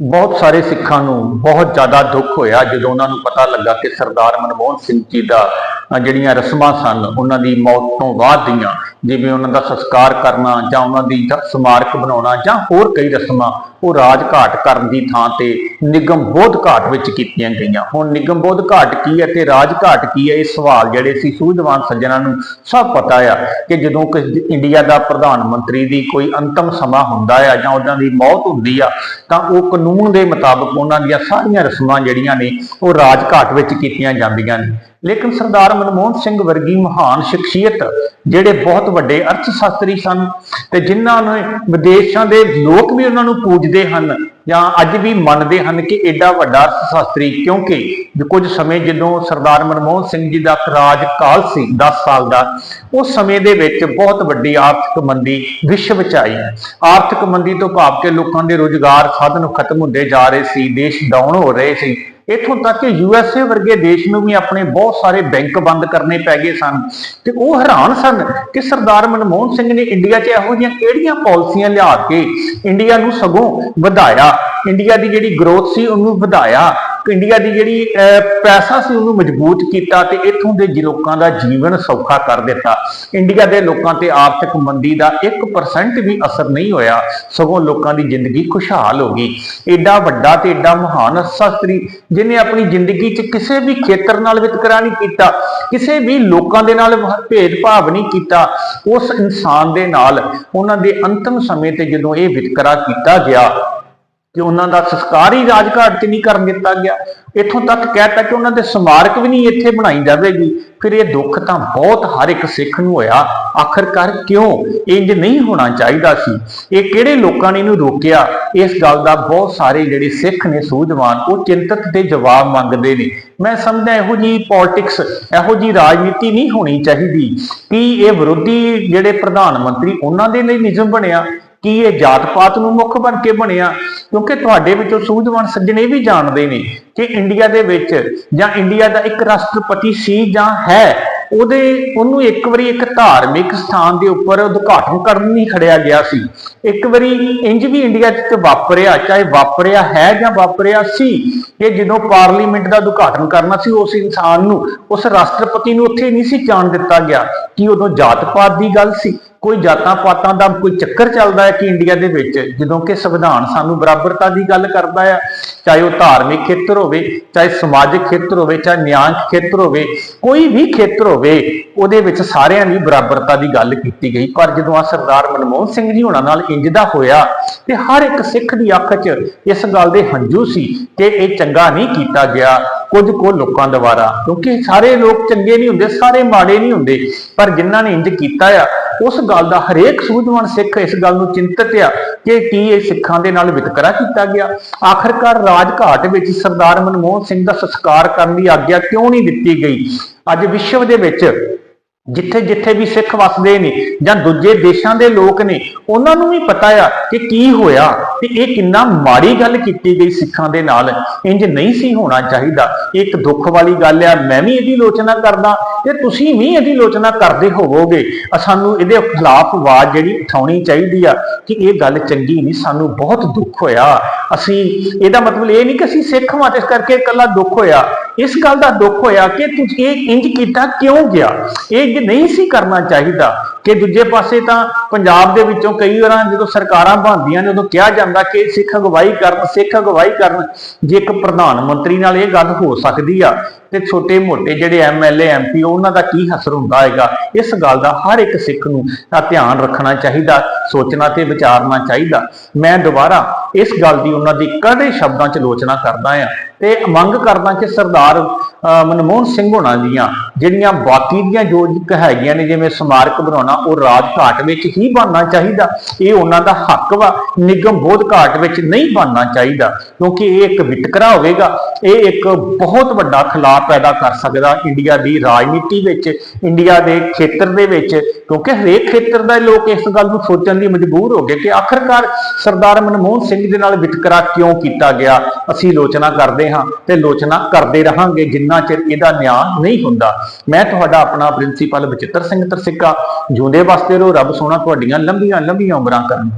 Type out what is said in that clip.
ਬਹੁਤ ਸਾਰੇ ਸਿੱਖਾਂ ਨੂੰ ਬਹੁਤ ਜ਼ਿਆਦਾ ਦੁੱਖ ਹੋਇਆ ਜਦੋਂ ਉਹਨਾਂ ਨੂੰ ਪਤਾ ਲੱਗਾ ਕਿ ਸਰਦਾਰ ਮਨਮੋਹਨ ਸਿੰਘ ਜੀ ਦਾ ਜਿਹੜੀਆਂ ਰਸਮਾਂ ਸਨ, ਉਹਨਾਂ ਦੀ ਮੌਤ ਤੋਂ ਬਾਅਦ ਦੀਆਂ ਜਿਵੇਂ ਉਹਨਾਂ ਦਾ ਸੰਸਕਾਰ ਕਰਨਾ ਜਾਂ ਉਹਨਾਂ ਦੀ ਸਮਾਰਕ ਬਣਾਉਣਾ ਜਾਂ ਹੋਰ ਕਈ ਰਸਮਾਂ, ਉਹ ਰਾਜ ਘਾਟ ਕਰਨ ਦੀ ਥਾਂ ਤੇ ਨਿਗਮ ਬੋਧ ਘਾਟ ਵਿੱਚ ਕੀਤੀਆਂ ਗਈਆਂ। ਹੁਣ ਨਿਗਮ ਬੋਧ ਘਾਟ ਕੀ ਹੈ ਤੇ ਰਾਜਘਾਟ ਕੀ ਹੈ? ਇਹ ਸਵਾਲ ਜਿਹੜੇ ਸੀ ਸੂਝਵਾਨ ਸੱਜਣਾਂ ਨੂੰ ਸਭ ਪਤਾ ਆ ਕਿ ਜਦੋਂ ਕਿਸੇ ਇੰਡੀਆ ਦਾ ਪ੍ਰਧਾਨ ਮੰਤਰੀ ਦੀ ਕੋਈ ਅੰਤਮ ਸਮਾਂ ਹੁੰਦਾ ਆ ਜਾਂ ਉਹਨਾਂ ਦੀ ਮੌਤ ਹੁੰਦੀ ਆ, ਤਾਂ ਉਹ ਕਾਨੂੰਨ ਦੇ ਮੁਤਾਬਕ ਉਹਨਾਂ ਦੀਆਂ ਸਾਰੀਆਂ ਰਸਮਾਂ ਜਿਹੜੀਆਂ ਨੇ, ਉਹ ਰਾਜ ਘਾਟ ਵਿੱਚ ਕੀਤੀਆਂ ਜਾਂਦੀਆਂ ਨੇ। ਲੇਕਿਨ ਸਰਦਾਰ ਮਨਮੋਹਨ ਸਿੰਘ ਵਰਗੀ ਮਹਾਨ ਸ਼ਖਸੀਅਤ, ਜਿਹੜੇ ਬਹੁਤ ਵੱਡੇ ਅਰਥ ਸਨ ਤੇ ਜਿਨ੍ਹਾਂ ਨੇ ਵਿਦੇਸ਼ਾਂ ਦੇ ਲੋਕ ਵੀ ਉਹਨਾਂ ਨੂੰ ਪੂਜਦੇ ਹਨ ਜਾਂ ਅੱਜ ਵੀ ਮੰਨਦੇ ਹਨ ਕਿ ਐਡਾ ਵੱਡਾ ਅਰਥ ਕਿਉਂਕਿ ਕੁਝ ਸਮੇਂ ਜਦੋਂ ਸਰਦਾਰ ਮਨਮੋਹਨ ਸਿੰਘ ਜੀ ਦਾ ਰਾਜ ਕਾਲ ਸੀ 10 ਸਾਲ ਦਾ, ਉਸ ਸਮੇਂ ਦੇ ਵਿੱਚ ਬਹੁਤ ਵੱਡੀ ਆਰਥਿਕ ਮੰਦੀ ਵਿਸ਼ਵ ਚ ਆਈ। ਆਰਥਿਕ ਮੰਦੀ ਤੋਂ ਭਾਵ ਕਿ ਲੋਕਾਂ ਦੇ ਰੋਜ਼ਗਾਰ ਸਾਧਨ ਖਤਮ ਹੁੰਦੇ ਜਾ ਰਹੇ ਸੀ, ਦੇਸ਼ ਡਾਊਨ ਹੋ ਰਹੇ ਸੀ। ਇਥੋਂ ਤੱਕ ਕਿ ਯੂਐਸਏ ਵਰਗੇ ਦੇਸ਼ ਨੂੰ ਵੀ ਆਪਣੇ ਬਹੁਤ ਸਾਰੇ ਬੈਂਕ ਬੰਦ ਕਰਨੇ ਪੈ ਗਏ ਸਨ। ਤੇ ਉਹ ਹੈਰਾਨ ਸਨ ਕਿ ਸਰਦਾਰ ਮਨਮੋਹਨ ਸਿੰਘ ਨੇ ਇੰਡੀਆ 'ਚ ਇਹੋ ਜਿਹੀਆਂ ਕਿਹੜੀਆਂ ਪਾਲਿਸੀਆਂ ਲਿਆ ਕੇ ਇੰਡੀਆ ਨੂੰ ਸਗੋਂ ਵਧਾਇਆ। ਇੰਡੀਆ ਦੀ ਜਿਹੜੀ ਗਰੋਥ ਸੀ, ਉਹਨੂੰ ਵਧਾਇਆ। ਇੰਡੀਆ ਦੀ ਜਿਹੜੀ ਪੈਸਾ ਸੀ ਉਹਨੂੰ ਮਜ਼ਬੂਤ ਕੀਤਾ ਤੇ ਇੱਥੋਂ ਦੇ ਲੋਕਾਂ ਦਾ ਜੀਵਨ ਸੌਖਾ ਕਰ ਦਿੱਤਾ। ਇੰਡੀਆ ਦੇ ਲੋਕਾਂ ਤੇ ਆਰਥਿਕ ਮੰਦੀ ਦਾ 1% ਵੀ ਅਸਰ ਨਹੀਂ ਹੋਇਆ, ਸਗੋਂ ਲੋਕਾਂ ਦੀ ਜ਼ਿੰਦਗੀ ਖੁਸ਼ਹਾਲ ਹੋ ਗਈ। ਏਡਾ ਵੱਡਾ ਤੇ ਏਡਾ ਮਹਾਨ ਸ਼ਾਸਤਰੀ ਜਿਨੇ ਆਪਣੀ ਜ਼ਿੰਦਗੀ 'ਚ ਕਿਸੇ ਵੀ ਖੇਤਰ ਨਾਲ ਵਿਤਕਰਾ ਨਹੀਂ ਕੀਤਾ, ਕਿਸੇ ਵੀ ਲੋਕਾਂ ਦੇ ਨਾਲ ਭੇਦਭਾਵ ਨਹੀਂ ਕੀਤਾ, ਉਸ ਇਨਸਾਨ ਦੇ ਨਾਲ, ਉਹਨਾਂ ਦੇ ਅੰਤਮ ਸਮੇਂ ਤੇ ਜਦੋਂ ਇਹ ਵਿਤਕਰਾ ਕੀਤਾ ਗਿਆ ਕਿ ਉਹਨਾਂ ਦਾ ਸੰਸਕਾਰ ਹੀ ਰਾਜਘਾਟ 'ਚ ਨਹੀਂ ਕਰਨ ਦਿੱਤਾ ਗਿਆ। ਇੱਥੋਂ ਤੱਕ ਕਹਿਤਾ ਕਿ ਉਹਨਾਂ ਦੇ ਸਮਾਰਕ ਵੀ ਨਹੀਂ ਇੱਥੇ ਬਣਾਈ ਜਾਵੇਗੀ। ਫਿਰ ਇਹ ਦੁੱਖ ਤਾਂ ਬਹੁਤ ਹਰ ਇੱਕ ਸਿੱਖ ਨੂੰ ਹੋਇਆ। ਆਖਰਕਾਰ ਕਿਉਂ? ਇੰਜ ਨਹੀਂ ਹੋਣਾ ਚਾਹੀਦਾ ਸੀ। ਇਹ ਕਿਹੜੇ ਲੋਕਾਂ ਨੇ ਇਹਨੂੰ ਰੋਕਿਆ? ਇਸ ਗੱਲ ਦਾ ਬਹੁਤ ਸਾਰੇ ਜਿਹੜੇ ਸਿੱਖ ਨੇ ਸੂਝਵਾਨ, ਉਹ ਚਿੰਤਤ ਤੇ ਜਵਾਬ ਮੰਗਦੇ ਨੇ। ਮੈਂ ਸਮਝਦਾ ਇਹੋ ਜੀ ਪੋਲਿਟਿਕਸ ਇਹੋ ਜੀ ਰਾਜਨੀਤੀ ਨਹੀਂ ਹੋਣੀ ਚਾਹੀਦੀ। ਕਿ ਇਹ ਵਿਰੋਧੀ ਜਿਹੜੇ ਪ੍ਰਧਾਨ ਮੰਤਰੀ, ਉਹਨਾਂ ਦੇ ਲਈ ਨਿਯਮ ਬਣਿਆ? ਕੀ ਇਹ ਜਾਤ ਪਾਤ ਨੂੰ ਮੁੱਖ ਬਣ ਕੇ ਬਣਿਆ? ਕਿਉਂਕਿ ਤੁਹਾਡੇ ਵਿੱਚੋਂ ਸੂਝਵਾਨ ਸੱਜਣ ਇਹ ਵੀ ਜਾਣਦੇ ਨੇ ਕਿ ਇੰਡੀਆ ਦੇ ਵਿੱਚ ਜਾਂ ਇੰਡੀਆ ਦਾ ਇੱਕ ਰਾਸ਼ਟਰਪਤੀ ਸੀ ਜਾਂ ਹੈ, ਉਹਦੇ, ਉਹਨੂੰ ਇੱਕ ਵਾਰੀ ਇੱਕ ਧਾਰਮਿਕ ਸਥਾਨ ਦੇ ਉੱਪਰ ਉਦਘਾਟਨ ਕਰਨ ਨਹੀਂ ਖੜਿਆ ਗਿਆ ਸੀ। ਇੱਕ ਵਾਰੀ ਇੰਜ ਵੀ ਇੰਡੀਆ 'ਚ ਵਾਪਰਿਆ, ਚਾਹੇ ਵਾਪਰਿਆ ਹੈ ਜਾਂ ਵਾਪਰਿਆ ਸੀ, ਕਿ ਜਦੋਂ ਪਾਰਲੀਮੈਂਟ ਦਾ ਉਦਘਾਟਨ ਕਰਨਾ ਸੀ, ਉਸ ਇਨਸਾਨ ਨੂੰ, ਉਸ ਰਾਸ਼ਟਰਪਤੀ ਨੂੰ ਉੱਥੇ ਨਹੀਂ ਸੀ ਜਾਣ ਦਿੱਤਾ ਗਿਆ, ਕਿ ਉਦੋਂ ਜਾਤ ਪਾਤ ਦੀ ਗੱਲ ਸੀ? ਕੋਈ ਜਾਤਾਂ ਪਾਤਾਂ ਦਾ ਕੋਈ ਚੱਕਰ ਚੱਲਦਾ ਹੈ ਕਿ ਇੰਡੀਆ ਦੇ ਵਿੱਚ, ਜਦੋਂ ਕਿ ਸੰਵਿਧਾਨ ਸਾਨੂੰ ਬਰਾਬਰਤਾ ਦੀ ਗੱਲ ਕਰਦਾ ਹੈ, ਚਾਹੇ ਉਹ ਧਾਰਮਿਕ ਖੇਤਰ ਹੋਵੇ, ਚਾਹੇ ਸਮਾਜਿਕ ਖੇਤਰ ਹੋਵੇ, ਚਾਹੇ ਨਿਆਂ ਖੇਤਰ ਹੋਵੇ, ਕੋਈ ਵੀ ਖੇਤਰ ਹੋਵੇ, ਉਹਦੇ ਵਿੱਚ ਸਾਰਿਆਂ ਦੀ ਬਰਾਬਰਤਾ ਦੀ ਗੱਲ ਕੀਤੀ ਗਈ। ਪਰ ਜਦੋਂ ਆ ਸਰਦਾਰ ਮਨਮੋਹਨ ਸਿੰਘ ਜੀ ਹੋਣਾ ਨਾਲ ਇੰਜ ਦਾ ਹੋਇਆ, ਤੇ ਹਰ ਇੱਕ ਸਿੱਖ ਦੀ ਅੱਖ 'ਚ ਇਸ ਗੱਲ ਦੇ ਹੰਝੂ ਸੀ ਕਿ ਇਹ ਚੰਗਾ ਨਹੀਂ ਕੀਤਾ ਗਿਆ, ਕੁਝ ਕੋ ਲੋਕਾਂ ਦੁਆਰਾ। ਕਿਉਂਕਿ ਸਾਰੇ ਲੋਕ ਚੰਗੇ ਨਹੀਂ ਹੁੰਦੇ, ਸਾਰੇ ਮਾੜੇ ਨਹੀਂ ਹੁੰਦੇ, ਪਰ ਜਿਨ੍ਹਾਂ ਨੇ ਇੰਜ ਕੀਤਾ ਆ ਉਸ ਗੱਲ ਦਾ ਹਰੇਕ ਸੂਝਵਾਨ ਸਿੱਖ ਇਸ ਗੱਲ ਨੂੰ ਚਿੰਤਤ ਆ ਕਿ ਕੀ ਇਹ ਸਿੱਖਾਂ ਦੇ ਨਾਲ ਵਿਤਕਰਾ ਕੀਤਾ ਗਿਆ। ਆਖਰਕਾਰ ਰਾਜਘਾਟ ਵਿੱਚ ਸਰਦਾਰ ਮਨਮੋਹਨ ਸਿੰਘ ਦਾ ਸੰਸਕਾਰ ਕਰਨ ਦੀ ਆਗਿਆ ਕਿਉਂ ਨਹੀਂ ਦਿੱਤੀ ਗਈ? ਅੱਜ ਵਿਸ਼ਵ ਦੇ ਵਿੱਚ ਜਿੱਥੇ ਜਿੱਥੇ ਵੀ ਸਿੱਖ ਵਸਦੇ ਨੇ ਜਾਂ ਦੂਜੇ ਦੇਸ਼ਾਂ ਦੇ ਲੋਕ ਨੇ, ਉਹਨਾਂ ਨੂੰ ਵੀ ਪਤਾ ਆ ਕਿ ਕੀ ਹੋਇਆ ਤੇ ਇਹ ਕਿੰਨਾ ਮਾੜੀ ਗੱਲ ਕੀਤੀ ਗਈ ਸਿੱਖਾਂ ਦੇ ਨਾਲ। ਇੰਜ ਨਹੀਂ ਸੀ ਹੋਣਾ ਚਾਹੀਦਾ। ਇਹ ਇੱਕ ਦੁੱਖ ਵਾਲੀ ਗੱਲ ਆ, ਮੈਂ ਵੀ ਇਹਦੀ ਆਲੋਚਨਾ ਕਰਦਾ। ਤੇ ਤੁਸੀਂ ਵੀ ਇਹਦੀ ਆਲੋਚਨਾ ਕਰਦੇ ਹੋਵੋਗੇ ਸਾਨੂੰ ਇਹਦੇ ਖਿਲਾਫ ਆਵਾਜ਼ ਜਿਹੜੀ ਉਠਾਉਣੀ ਚਾਹੀਦੀ ਆ ਕਿ ਇਹ ਗੱਲ ਚੰਗੀ ਨਹੀਂ, ਸਾਨੂੰ ਬਹੁਤ ਦੁੱਖ ਹੋਇਆ। ਅਸੀਂ ਇਹਦਾ ਮਤਲਬ ਇਹ ਨਹੀਂ ਕਿ ਅਸੀਂ ਸਿੱਖ ਹਾਂ, ਤੇ ਇਸ ਕਰਕੇ ਇਕੱਲਾ ਦੁੱਖ ਹੋਇਆ। ਇਸ ਗੱਲ ਦਾ ਦੁੱਖ ਹੋਇਆ ਕਿ ਤੁਸੀਂ ਇਹ ਇੰਜ ਕੀਤਾ ਕਿਉਂ ਗਿਆ? ਇਹ ਇੰਜ ਨਹੀਂ ਸੀ ਕਰਨਾ ਚਾਹੀਦਾ ਕਿ ਦੂਜੇ ਪਾਸੇ ਤਾਂ ਪੰਜਾਬ ਦੇ ਵਿੱਚੋਂ ਕਈ ਵਾਰਾਂ ਜਦੋਂ ਸਰਕਾਰਾਂ ਬਣਦੀਆਂ ਨੇ, ਉਦੋਂ ਕਿਹਾ ਜਾਂਦਾ ਕਿ ਸਿੱਖ ਅਗਵਾਈ ਕਰਨ, ਸਿੱਖ ਅਗਵਾਈ ਕਰਨ, ਜੇ ਇੱਕ ਪ੍ਰਧਾਨ ਮੰਤਰੀ ਨਾਲ ਇਹ ਗੱਲ ਹੋ ਸਕਦੀ ਆ, ਤੇ ਛੋਟੇ ਮੋਟੇ ਜਿਹੜੇ ਐਮਐਲਏ ਐਮਪੀ ਉਹਨਾਂ ਦਾ ਕੀ ਹਸਰ ਹੁੰਦਾ ਹੈਗਾ? ਇਸ ਗੱਲ ਦਾ ਹਰ ਇੱਕ ਸਿੱਖ ਨੂੰ ਧਿਆਨ ਰੱਖਣਾ ਚਾਹੀਦਾ, ਸੋਚਣਾ ਤੇ ਵਿਚਾਰਨਾ ਚਾਹੀਦਾ। ਮੈਂ ਦੁਬਾਰਾ ਇਸ ਗੱਲ ਦੀ ਉਹਨਾਂ ਦੀ ਕੜੇ ਸ਼ਬਦਾਂ 'ਚ ਆਲੋਚਨਾ ਕਰਦਾ ਆ ਤੇ ਮੰਗ ਕਰਦਾ ਕਿ ਸਰਦਾਰ ਮਨਮੋਹਨ ਸਿੰਘ ਹੋਣਾ ਦੀਆਂ ਜਿਹੜੀਆਂ ਬਾਕੀ ਦੀਆਂ ਜੋ ਇੱਕ ਹੈਗੀਆਂ ਨੇ, ਜਿਵੇਂ ਸਮਾਰਕ ਬਣਾਉਣਾ, ਉਹ ਰਾਜ ਘਾਟ ਵਿੱਚ ਹੀ ਬਣਨਾ ਚਾਹੀਦਾ। ਇਹ ਉਹਨਾਂ ਦਾ ਹੱਕ ਵਾ, ਨਿਗਮ ਬੋਧ ਘਾਟ ਵਿੱਚ ਨਹੀਂ ਬਣਨਾ ਚਾਹੀਦਾ, ਕਿਉਂਕਿ ਇਹ ਇੱਕ ਵਿਤਕਰਾ ਹੋਵੇਗਾ। ਇਹ ਇੱਕ ਬਹੁਤ ਵੱਡਾ ਖਿਲਾਫ ਪੈਦਾ ਕਰ ਸਕਦਾ ਇੰਡੀਆ ਦੀ ਰਾਜਨੀਤੀ ਵਿੱਚ, ਇੰਡੀਆ ਦੇ ਖੇਤਰ ਦੇ ਵਿੱਚ, ਕਿਉਂਕਿ ਹਰੇਕ ਖੇਤਰ ਦਾ ਲੋਕ ਇਸ ਗੱਲ ਨੂੰ ਸੋਚਣ ਲਈ ਮਜਬੂਰ ਹੋ ਗਏ ਕਿ ਆਖਰਕਾਰ ਸਰਦਾਰ ਮਨਮੋਹਨ ਸਿੰਘ ਦੇ ਨਾਲ ਵਿਤਕਰਾ ਕਿਉਂ ਕੀਤਾ ਗਿਆ? ਅਸੀਂ ਆਲੋਚਨਾ ਕਰਦੇ ਹਾਂ ਤੇ ਆਲੋਚਨਾ ਕਰਦੇ ਰਹਾਂਗੇ ਜਿੰਨਾ ਚਿਰ ਇਹਦਾ ਨਿਆਂ ਨਹੀਂ ਹੁੰਦਾ। ਮੈਂ ਤੁਹਾਡਾ ਆਪਣਾ ਪ੍ਰਿੰਸੀਪਲ ਬਚਿੱਤਰ ਸਿੰਘ ਤਰਸਿੱਕਾ, ਜਿਉਂਦੇ ਵਸਦੇ ਰਹੋ, ਰੱਬ ਸੋਹਣਾ ਤੁਹਾਡੀਆਂ ਲੰਬੀਆਂ ਲੰਬੀਆਂ ਉਮਰਾਂ ਕਰਨ।